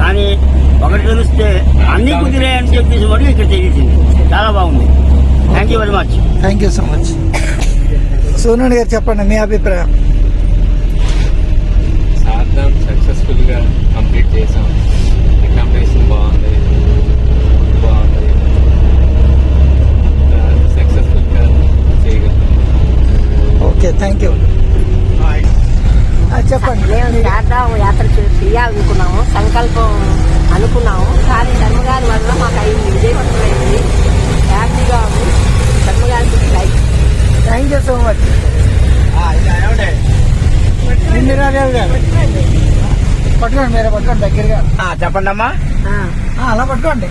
కానీ ఒకటి తెలిస్తే అన్ని కుదిరే అని చెప్పేసి కూడా ఇక్కడ తెలిసింది. చాలా బాగుంది. Thank you very much thank you so much Sonadu గారు చెప్పండి మీ అభిప్రాయం. సార్థం సక్సెస్ఫుల్గా కంప్లీట్ చేసాం అకామిడేషన్ బాగుంది. బాగుంది. సక్సెస్ఫుల్గా చేయగలం ఓకే థ్యాంక్ యూ చెప్పండి. మేము చేద్దాం యాత్ర చేయాలనుకున్నాము సంకల్పం అనుకున్నాము. కానీ ధర్మగారి వల్ల మాకు అయింది. విజయవంతమైంది హ్యాపీగా ఉంది. ధర్మగారికి like thank you so much పట్టుకోండి మీరు పట్టుకోండి దగ్గరగా. చెప్పండి అమ్మా ఆ, అలా పట్టుకోండి.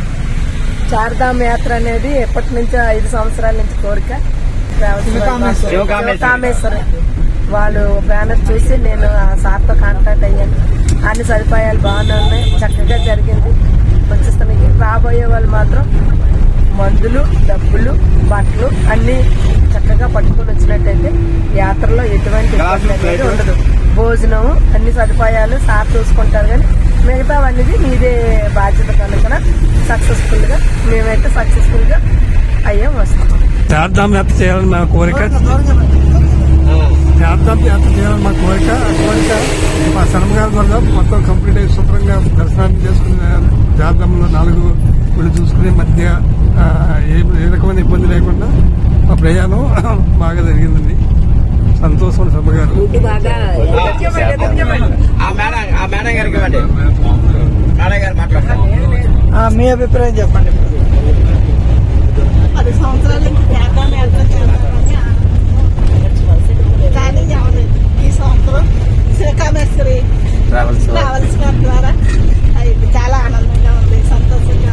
చార్ధామ్ యాత్ర అనేది ఎప్పటి నుంచో ఐదు సంవత్సరాల నుంచి కోరిక. శివకామేశ్వరి. వాళ్ళు బ్యానర్ చూసి నేను ఆ సార్తో కాంటాక్ట్ అయ్యాను. అన్ని సదుపాయాలు బాగానే ఉన్నాయి. చక్కగా జరిగింది. వచ్చేస్తాను రాబోయే వాళ్ళు మాత్రం మందులు డబ్బులు బట్టలు అన్ని చక్కగా పట్టుకొని వచ్చినట్టయితే యాత్రలో ఎటువంటి ఇబ్బంది అనేది ఉండదు. భోజనం అన్ని సదుపాయాలు సార్ చూసుకుంటారు కానీ మిగతావన్నీ మీదే బాధ్యత కనుక సక్సెస్ఫుల్గా మేమైతే సక్సెస్ఫుల్గా అయ్యాం వస్తాం. చేయాలని మా కోరిక. చార్ధామ్ యాత్ర చేయాలని మా కోరిక. ఆ కోరిక మా శర్మ గారి ద్వారా మొత్తం కంప్లీట్ అయ్యి శుభ్రంగా దర్శనాన్ని చేసుకుని చార్ధాంలో నాలుగు గుళ్ళు చూసుకుని మధ్య ఏ ఏ రకమైన ఇబ్బంది లేకుండా మా ప్రయాణం బాగా జరిగిందండి. సంతోషం శర్మ గారు. ఫుడ్ బాగా ట్రావెల్స్ ద్వారా. చాలా ఆనందంగా ఉంది సంతోషంగా